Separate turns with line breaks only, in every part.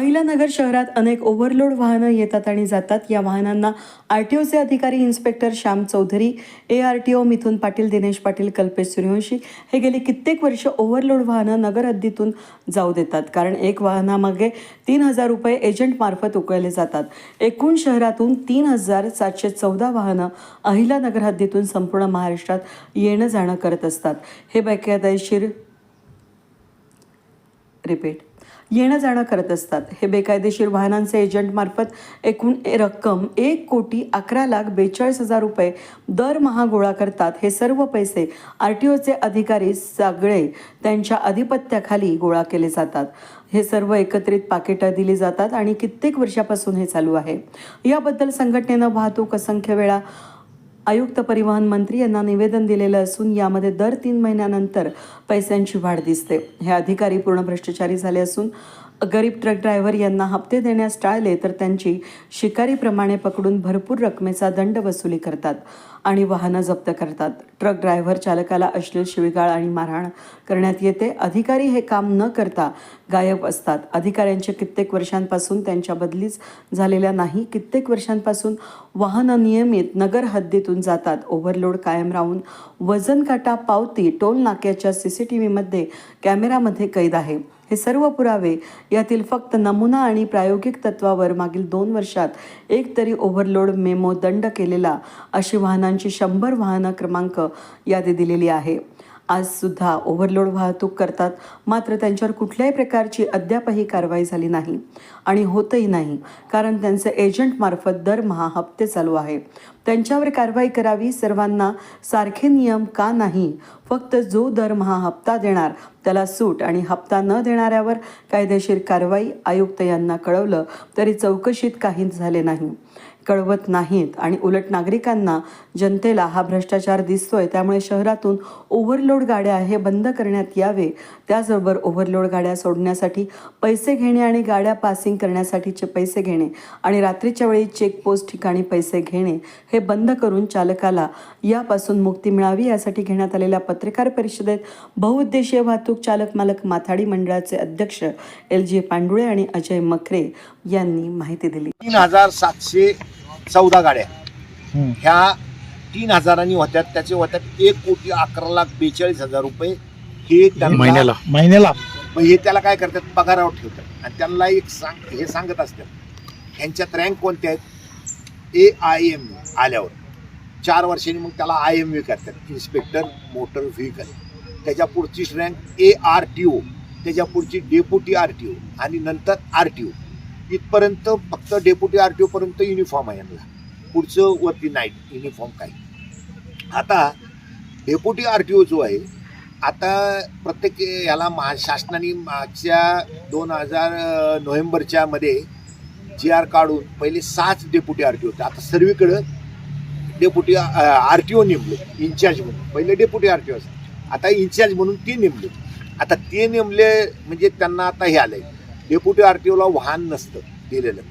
अहिलानगर शहरात अनेक ओव्हरलोड वाहनं येतात आणि जातात. या वाहनांना आर टी ओचे अधिकारी inspector Shyam Chaudhari A R T O Mithun Patil Dinesh Patil Kalpesh Suryavanshi हे गेली कित्येक वर्ष ओव्हरलोड वाहनं नगर हद्दीतून जाऊ देतात. कारण एक वाहनामागे तीन हजार रुपये एजंटमार्फत उकळले जातात. एकूण शहरातून तीन हजार सातशे चौदा वाहनं अहिलानगर हद्दीतून संपूर्ण महाराष्ट्रात येणं जाणं करत असतात. हे बेकायदेशीर रिपीट. येणं जाणं करत असतात. हे बेकायदेशीर वाहनांचे एजंटमार्फत एकूण रक्कम एक कोटी अकरा लाख बेचाळीस हजार रुपये दरमहा गोळा करतात. हे सर्व पैसे आर टी ओचे अधिकारी सगळे त्यांच्या अधिपत्याखाली गोळा केले जातात. हे सर्व एकत्रित पाकिटं दिली जातात आणि कित्येक वर्षापासून हे चालू आहे. याबद्दल संघटनेनं वाहतूक असंख्य वेळा आयुक्त परिवहन मंत्री यांना निवेदन दिलेलं असून यामध्ये दर तीन महिन्यानंतर पैशांची वाढ दिसते. हे अधिकारी पूर्ण भ्रष्टाचारी झाले असून गरीब ट्रक ड्रायव्हर यांना हप्ते देण्यास टाळले तर त्यांची शिकारीप्रमाणे पकडून भरपूर रकमेचा दंड वसुली करतात. आणि वाहनं जप्त करतात. ट्रक ड्रायव्हर चालकाला अश्लील शिवीगाळ आणि मारहाण करण्यात येते. अधिकारी हे काम न करता गायब असतात. अधिकाऱ्यांचे कित्येक वर्षांपासून त्यांच्या बदलीच झालेल्या नाही. कित्येक वर्षांपासून वाहनं नियमित नगर हद्दीतून जातात. ओव्हरलोड कायम राहून वजन काटा पावती टोल नाक्याच्या सी सी टी व्हीमध्ये कॅमेरामध्ये कैद आहे. हे सर्व पुरावे यातील फक्त नमुना आणि प्रायोगिक तत्वावर मागील दोन वर्षात एक तरी ओव्हरलोड मेमो दंड केलेला अशी वाहनं वाहनांची शंभर वाहनं क्रमांक यादी दिलेली आहे. आज सुद्धा ओव्हरलोड वाहतूक करतात. मात्र त्यांच्यावर कुठल्याही प्रकारची अद्यापही कारवाई झाली नाही आणि होतही नाही कारण त्यांचे एजंटमार्फत दरमहा हप्ते चालू आहे. त्यांच्यावर कारवाई करावी सर्वांना सारखे नियम का नाही? फक्त जो दरमहा हप्ता देणार त्याला सूट आणि हप्ता न देणाऱ्यावर कायदेशीर कारवाई आयुक्त यांना कळवलं तरी चौकशीत काहीच झाले नाही. कळवत नाहीत. आणि उलट नागरिकांना जनतेला हा भ्रष्टाचार दिसतोय. त्यामुळे शहरातून ओव्हरलोड गाड्या हे बंद करण्यात यावे. त्याचबरोबर ओव्हरलोड गाड्या सोडण्यासाठी पैसे घेणे आणि गाड्या पासिंग करण्यासाठीचे पैसे घेणे आणि रात्रीच्या वेळी चेकपोस्ट ठिकाणी पैसे घेणे हे बंद करून चालकाला यापासून मुक्ती मिळावी यासाठी घेण्यात आलेल्या पत्रकार परिषदेत बहुउद्देशीय वाहतूक चालक मालक माथाडी मंडळाचे अध्यक्ष एल जे पांडुळे आणि अजय मखरे यांनी माहिती दिली.
तीन हजार सातशे चौदा गाड्या. ह्या तीन हजारांनी होत्यात त्याचे होत्यात एक कोटी अकरा लाख बेचाळीस हजार रुपये. हे त्यांना-
महिन्याला.
महिन्याला.
मग हे त्याला काय करतात? पगारावर ठेवतात. आणि त्यांना एक सांग हे सांगत असतात. ह्यांच्यात रँक कोणत्या आहेत? ए आय एम आल्यावर. चार वर्षांनी मग त्याला आय एम व्ही करतात. इन्स्पेक्टर मोटर व्हेकल त्याच्या पुढची rank A R T O त्याच्या पुढची डेप्युटी आर टी ओ आणि नंतर आर टी ओ इथपर्यंत फक्त डेप्युटी आर टी ओपर्यंत युनिफॉर्म आहे यांना. पुढचं वरती नाईट युनिफॉर्म काय. आता डेप्युटी आर टी ओ जो आहे आता प्रत्येक याला महा शासनाने मागच्या दोन हजार नोव्हेंबरच्या मध्ये जी आर काढून पहिले सहाच डेप्युटी आर टी होते. आता सर्वीकडं डेप्युटी आर टी ओ नेमले इन्चार्ज म्हणून. पहिले डेप्युटी आर टी ओ आता इन्चार्ज म्हणून ते नेमले. आता ते नेमले म्हणजे त्यांना आता हे आलं आहे डेप्युटी आर टी ओला वाहन नसतं दिलेलं.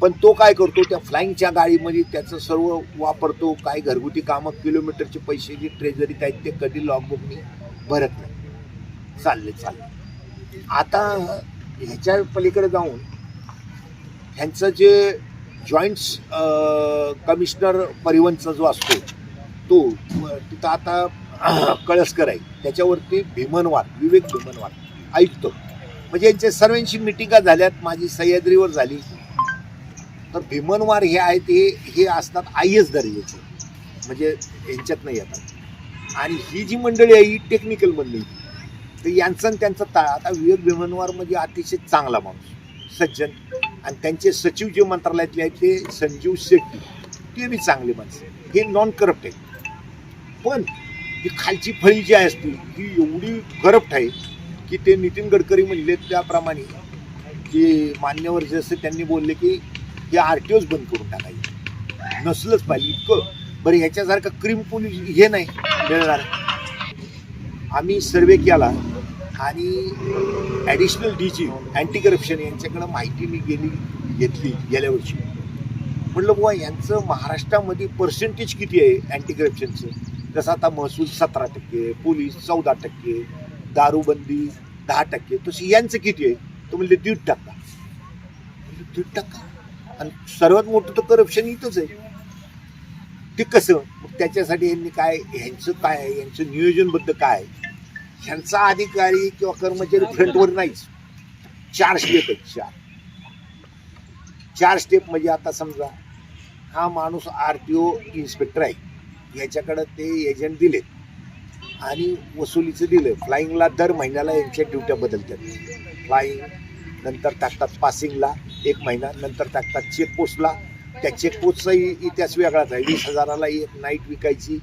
पण तो काय करतो त्या फ्लाईंगच्या गाडीमध्ये त्याचं सर्व वापरतो काय घरगुती कामं किलोमीटरचे पैसे जे ट्रेझरी आहेत ते कधी लॉगबुकनी भरत नाही. चालले चालले. आता ह्याच्या पलीकडे जाऊन ह्यांचं जे जॉईंट्स कमिशनर परिवहनचा जो असतो तो तिथं आता कळसकर आहे. त्याच्यावरती भीमनवार विवेक भीमनवार ऐकतो म्हणजे यांच्या सर्वांशी मिटिंगा झाल्यात? माझी सह्याद्रीवर झाली. तर भीमनवार हे आहेत हे हे असतात आय एस दर्जाचे. म्हणजे यांच्यात नाही येतात आणि ही जी मंडळी आहे ही टेक्निकल मंडळी. तर यांचं आणि त्यांचा ताळ. आता विवेक भीमनवार म्हणजे अतिशय चांगला माणूस सज्जन. आणि त्यांचे सचिव जे मंत्रालयातले आहेत ते संजीव शेट्टी. ते बी चांगले माणसं हे नॉन करप्ट आहे पण ही खालची फळी जी असते ही एवढी करप्ट आहे की ते नितीन गडकरी म्हणले त्याप्रमाणे की मान्यवर जसं त्यांनी बोलले की हे आर टी ओच बंद करून टाकायचे. नसलंच पाहिजे इतकं. बरं ह्याच्यासारखं क्रीम पोलीस हे नाही मिळणार. आम्ही सर्वे केला आणि additional D G anti corruption यांच्याकडं माहिती मी गेली घेतली गेल्या वर्षी. म्हटलं बुवा यांचं महाराष्ट्रामध्ये पर्सेंटेज किती आहे अँटी करप्शनचं जसं आता महसूल सतरा टक्के पोलीस चौदा टक्के दारूबंदी दहा टक्के. तर यांचं किती आहे. तो म्हणले दीड टक्का. दीड टक्का? आणि सर्वात मोठं तर करप्शन इथंच आहे. ते कसं? मग त्याच्यासाठी यांनी काय ह्यांचं काय आहे? यांचं नियोजनबद्ध काय आहे? ह्यांचा अधिकारी किंवा कर्मचारी फ्रंटवर नाहीच. चार स्टेप आहेत चार. चार स्टेप म्हणजे आता समजा हा माणूस आर टी ओ इन्स्पेक्टर आहे. याच्याकडं ते एजंट दिलेत. आणि वसुलीचं दिलं. फ्लाईंगला दर महिन्याला यांच्या ड्युट्या बदलतात. फ्लाईंग नंतर टाकतात पासिंगला एक महिना नंतर टाकतात चेकपोस्टला त्या चेकपोस्टचाही इतिहास वेगळाच आहे. वीस हजाराला एक नाईट विकायची.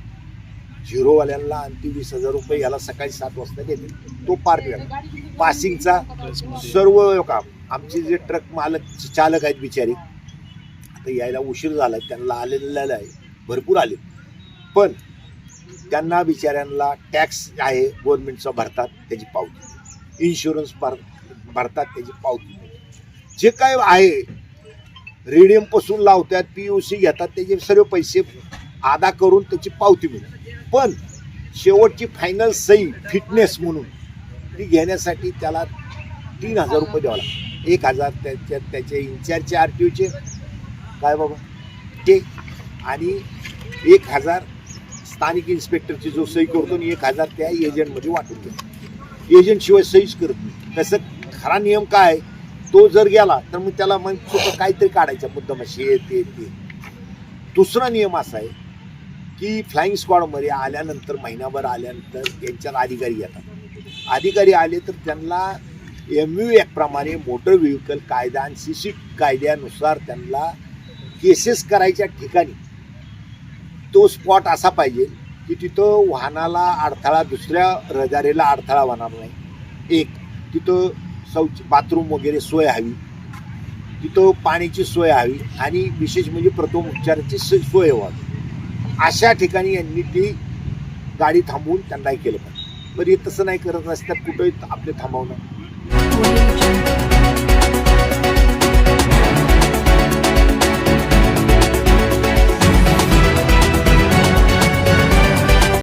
झिरोवाल्यांना आणि ती वीस हजार रुपये याला सकाळी सात वाजता देते तो पार्ट वेगळा. पासिंगचा सर्व काम. आमचे जे ट्रक मालक चालक आहेत बिचारी आता यायला उशीर झाला आहे त्यांना आलेलं आहे. भरपूर आले. पण त्यांना बिचाऱ्यांना टॅक्स आहे गव्हर्नमेंटचा भरतात त्याची पावती. इन्शुरन्स भर भरतात त्याची पावती. जे काय आहे रेडियमपासून लावतात पी यू सी घेतात त्याचे सर्व पैसे अदा करून त्याची पावती मिळते. पण शेवटची फायनल सही फिटनेस म्हणून ती घेण्यासाठी त्याला तीन हजार रुपये द्यावा लागतात. एक हजार त्याच्या त्याचे इन्चार्जचे आर टी ओचे काय बाबा? ते. आणि एक हजार स्थानिक इन्स्पेक्टरची जो सही करतो आणि एक हजार त्या एजंटमध्ये वाटून देतो एजंटशिवाय सहीच करत नाही. तसं खरा नियम काय तो जर गेला तर मग त्याला मग स्वतः काहीतरी काढायचा मुद्दाम हे ते ते. दुसरा नियम असा आहे की फ्लाईंग स्क्वॉडमध्ये आल्यानंतर महिनाभर आल्यानंतर यांच्यात अधिकारी येतात. अधिकारी आले तर त्यांना एम यू प्रमाणे मोटर व्हेकल कायदा आणि सी सी कायद्यानुसार त्यांना केसेस करायच्या ठिकाणी तो स्पॉट असा पाहिजे की तिथं वाहनाला अडथळा दुसऱ्या रजारेला अडथळा होणार नाही. एक तिथं शौच बाथरूम वगैरे सोय हवी. तिथं पाण्याची सोय हवी आणि विशेष म्हणजे प्रथम उपचाराची स- सोय व्हावी. अशा ठिकाणी यांनी ती गाडी थांबवून त्यांना केलं पाहिजे. बरं हे तसं नाही करत रस्त्यात कुठंही आपले थांबवणं.